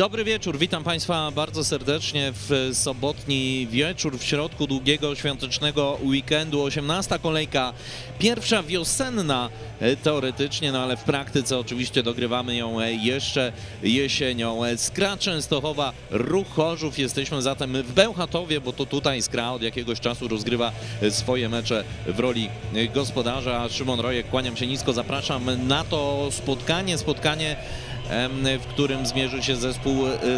Dobry wieczór, witam Państwa bardzo serdecznie w sobotni wieczór w środku długiego świątecznego weekendu. 18 kolejka, pierwsza wiosenna e, teoretycznie, no ale w praktyce oczywiście dogrywamy ją e, jeszcze jesienią. E, Skra Częstochowa, Ruch Chorzów, jesteśmy zatem w Bełchatowie, bo to tutaj Skra od jakiegoś czasu rozgrywa swoje mecze w roli gospodarza. Szymon Rojek, kłaniam się nisko, zapraszam na to spotkanie, spotkanie w którym zmierzy się zespół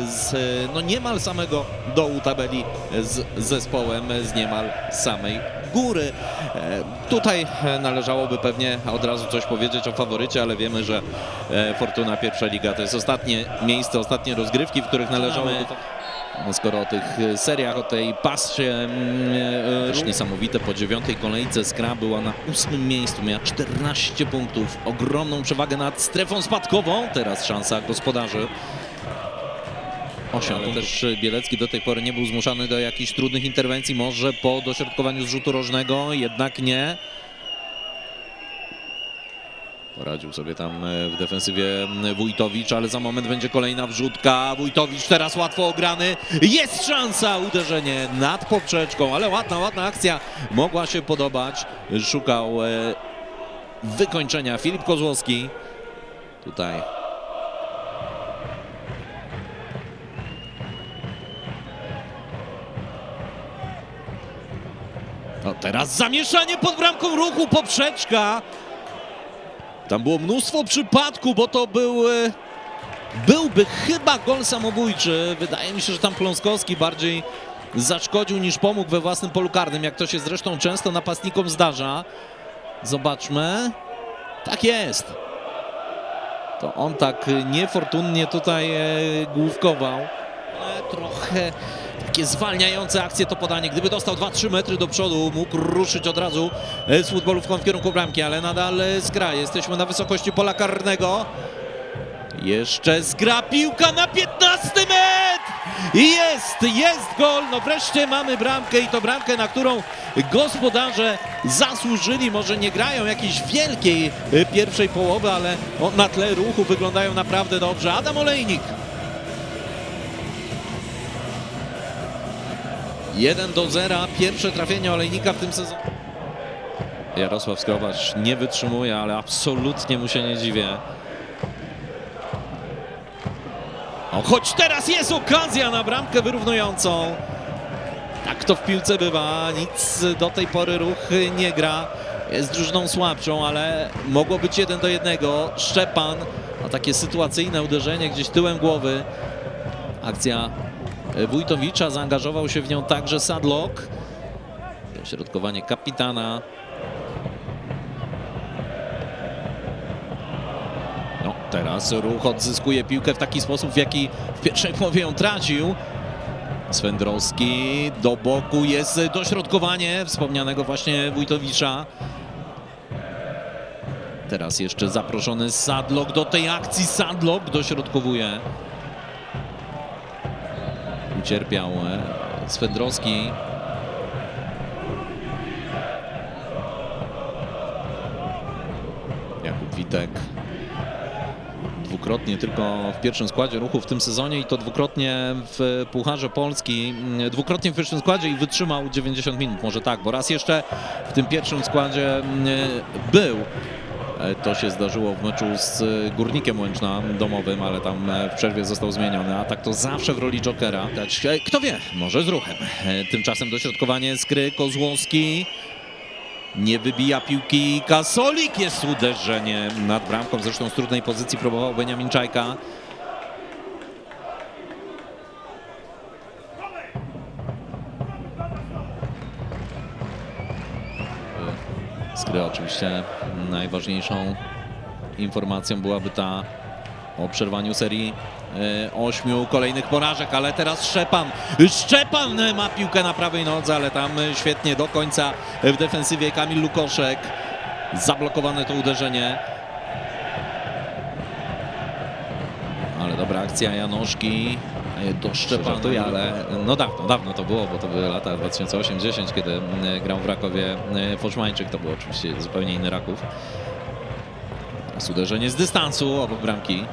z no niemal samego dołu tabeli z zespołem z niemal samej góry. E, Tutaj e, należałoby pewnie od razu coś powiedzieć o faworycie, ale wiemy, że e, Fortuna Pierwsza Liga to jest ostatnie miejsce, ostatnie rozgrywki, w których należałoby no, skoro o tych seriach, o tej pasie mm, e, e, niesamowite, po dziewiątej kolejce Skra była na ósmym miejscu, miała 14 punktów, ogromną przewagę nad strefą spadkową, teraz szansa gospodarzy. Ale też Bielecki do tej pory nie był zmuszany do jakichś trudnych interwencji, może po dośrodkowaniu z rzutu rożnego, jednak nie. Poradził sobie tam e, w defensywie Wójtowicz, ale za moment będzie kolejna wrzutka. Wójtowicz teraz łatwo ograny. Jest szansa, uderzenie nad poprzeczką, ale ładna, ładna akcja. Mogła się podobać. Szukał e, wykończenia Filip Kozłowski. Tutaj No teraz zamieszanie pod bramką ruchu, poprzeczka. Tam było mnóstwo przypadków, bo to był, e, byłby chyba gol samobójczy. Wydaje mi się, że tam Pląskowski bardziej zaszkodził niż pomógł we własnym polu karnym, jak to się zresztą często napastnikom zdarza. Zobaczmy. Tak jest. To on tak niefortunnie tutaj e, główkował. Trochę takie zwalniające akcje to podanie. Gdyby dostał 2-3 metry do przodu, mógł ruszyć od razu e, z futbolówką w kierunku bramki, ale nadal e, zgra. Jesteśmy na wysokości pola karnego. Jeszcze zgra piłka na 15 metr! Jest, jest gol! No wreszcie mamy bramkę i to bramkę, na którą gospodarze zasłużyli. Może nie grają jakiejś wielkiej e, pierwszej połowy, ale na tle ruchu wyglądają naprawdę dobrze. Adam Olejnik 1 do 0. Pierwsze trafienie Olejnika w tym sezonie. Jarosław Skrowacz nie wytrzymuje, ale absolutnie mu się nie dziwię. O, choć teraz jest okazja na bramkę wyrównującą. Tak to w piłce bywa. Nic do tej pory ruch nie gra. Jest drużyną słabszą, ale mogło być 1 do 1. Szczepan, a takie sytuacyjne uderzenie gdzieś tyłem głowy. Akcja Wójtowicza, zaangażował się w nią także Sadlock. Środkowanie kapitana. No, teraz ruch odzyskuje piłkę w taki sposób, w jaki w pierwszej połowie ją tracił. Swędrowski do boku jest dośrodkowanie wspomnianego właśnie Wójtowicza. Teraz jeszcze zaproszony Sadlock do tej akcji. Sadlock dośrodkowuje ucierpiał e, Swędrowski. Jakub Witek dwukrotnie tylko w pierwszym składzie ruchu w tym sezonie i to dwukrotnie w Pucharze Polski, mm, dwukrotnie w pierwszym składzie i wytrzymał 90 minut, może tak, bo raz jeszcze w tym pierwszym składzie mm, był. To się zdarzyło w meczu z e, Górnikiem Łęczna domowym, ale tam e, w przerwie został zmieniony, a tak to zawsze w roli jokera. E, Kto wie, może z ruchem. Tymczasem dośrodkowanie skry Kozłowski. Nie wybija piłki Kasolik, jest uderzenie nad bramką, zresztą z trudnej pozycji próbował Beniamin Czajka. Skry oczywiście najważniejszą informacją byłaby ta o przerwaniu serii e, ośmiu kolejnych porażek, ale teraz Szczepan. Szczepan ma piłkę na prawej nodze, ale tam świetnie do końca w defensywie Kamil Lukoszek. Zablokowane to uderzenie. Dobra akcja Janoszki. e, doszczepany, ale no dawno, dawno to było, bo to były lata 2008-10, kiedy e, grał w Rakowie e, Foszmańczyk, to był oczywiście zupełnie inny Raków. Teraz uderzenie z dystansu obok bramki.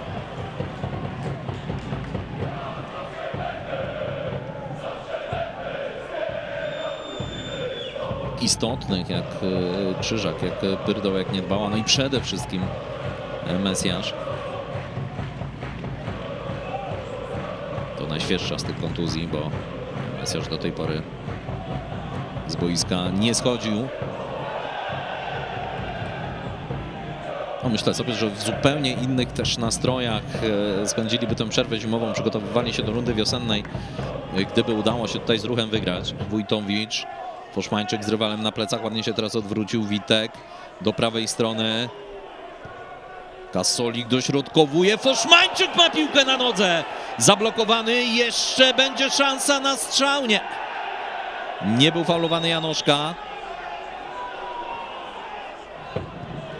istotnych, jak e, Krzyżak, jak e, Pyrdołek nie dbała, no i przede wszystkim e, Mesjasz. To najświeższa z tych kontuzji, bo Mesjasz do tej pory z boiska nie schodził. Myślę sobie, że w zupełnie innych też nastrojach e, spędziliby tę przerwę zimową, przygotowywali się do rundy wiosennej, e, gdyby udało się tutaj z ruchem wygrać. Wójtowicz, Foszmańczyk z rywalem na plecach, ładnie się teraz odwrócił, Witek do prawej strony. Kasolik dośrodkowuje, Foszmańczyk ma piłkę na nodze, zablokowany, jeszcze będzie szansa na strzał, nie. Nie był faulowany Janoszka.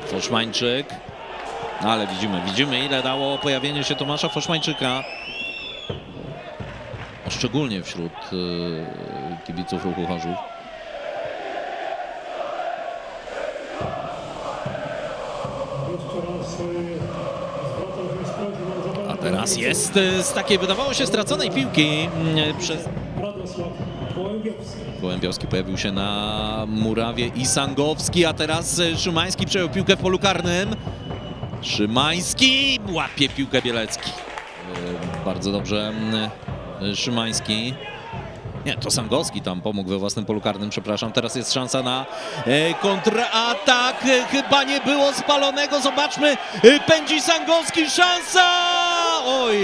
Foszmańczyk. No ale widzimy, widzimy ile dało pojawienie się Tomasza Foszmańczyka. Szczególnie wśród y, kibiców ruchu Chorzów. Jeszcze raz teraz jest y, z takiej wydawało się straconej piłki mm, przez Gołębiowski. Pojawił się na murawie i Sangowski, a teraz y, Szymański przejął piłkę w polu karnym. Szymański łapie piłkę Bielecki. Y, Bardzo dobrze y, Szymański. Nie, to Sangowski tam pomógł we własnym polu karnym, przepraszam. Teraz jest szansa na kontratak. Chyba nie było spalonego. Zobaczmy. Pędzi Sangowski. Szansa! Oj!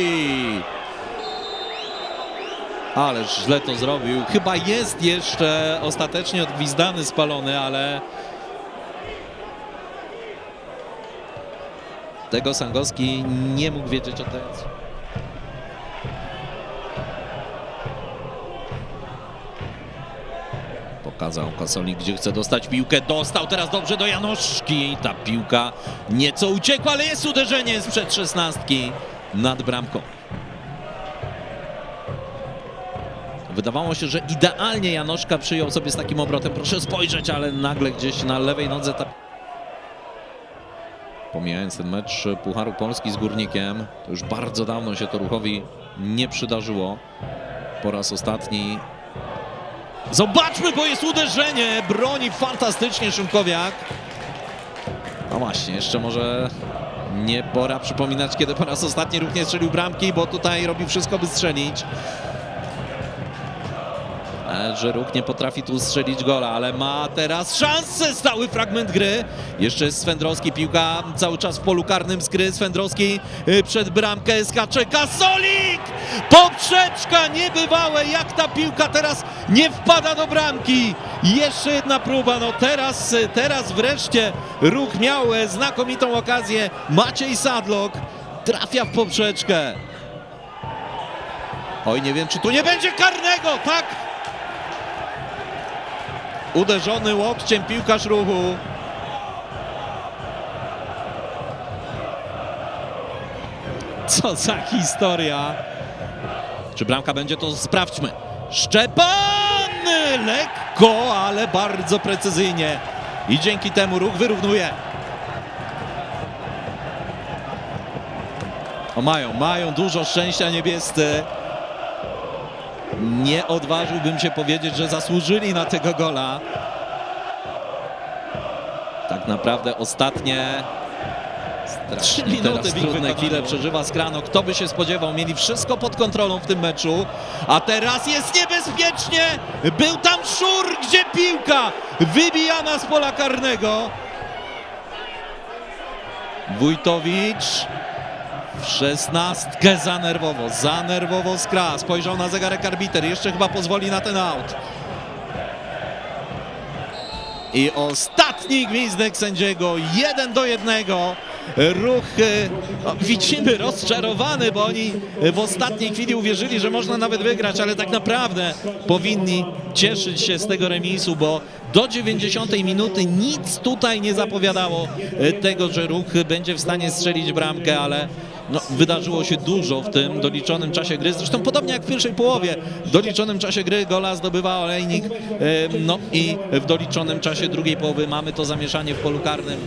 Ależ źle to zrobił. Chyba jest jeszcze ostatecznie odgwizdany, spalony, ale... Tego Sangowski nie mógł wiedzieć o tym. Pokazał Kasolik, gdzie chce dostać piłkę. Dostał teraz dobrze do Janoszki. Ta piłka nieco uciekła, ale jest uderzenie sprzed szesnastki nad bramką. Wydawało się, że idealnie Janoszka przyjął sobie z takim obrotem. Proszę spojrzeć, ale nagle gdzieś na lewej nodze ta... Pomijając ten mecz Pucharu Polski z Górnikiem, to już bardzo dawno się to ruchowi nie przydarzyło. Po raz ostatni. Zobaczmy, bo jest uderzenie. Broni fantastycznie Szymkowiak. No właśnie, jeszcze może nie pora przypominać, kiedy po raz ostatni nie strzelił bramki, bo tutaj robi wszystko, by strzelić. E, że Róg nie potrafi tu strzelić gola, ale ma teraz szansę, stały fragment gry. Jeszcze Swędrowski, piłka cały czas w polu karnym z gry. Swędrowski y, przed bramkę skacze Kasolik! Poprzeczka niebywałe, jak ta piłka teraz nie wpada do bramki. Jeszcze jedna próba, no teraz, y, teraz wreszcie Róg miał e, znakomitą okazję. Maciej Sadlok trafia w poprzeczkę. Oj, nie wiem, czy tu nie będzie karnego, tak? Uderzony łokciem piłkarz ruchu. Co za historia. Czy bramka będzie, to sprawdźmy. Szczepan! Lekko, ale bardzo precyzyjnie. I dzięki temu ruch wyrównuje. O, mają, mają dużo szczęścia niebiescy. Nie odważyłbym się powiedzieć, że zasłużyli na tego gola. Tak naprawdę ostatnie trzy minuty trudne chwile przeżywa Skrano. Kto by się spodziewał, mieli wszystko pod kontrolą w tym meczu. A teraz jest niebezpiecznie. Był tam szur, gdzie piłka wybijana z pola karnego. Wójtowicz w szesnastkę za nerwowo, za nerwowo Skra. Spojrzał na zegarek arbiter, jeszcze chyba pozwoli na ten aut. I ostatni gwizdek sędziego, jeden do jednego. Ruch, e, no, widzimy, rozczarowany, bo oni w ostatniej chwili uwierzyli, że można nawet wygrać, ale tak naprawdę powinni cieszyć się z tego remisu, bo do 90 minuty nic tutaj nie zapowiadało e, tego, że Ruch będzie w stanie strzelić bramkę, ale no, wydarzyło się dużo w tym doliczonym czasie gry. Zresztą podobnie jak w pierwszej połowie, w doliczonym czasie gry gola zdobywa Olejnik. No i w doliczonym czasie drugiej połowy mamy to zamieszanie w polu karnym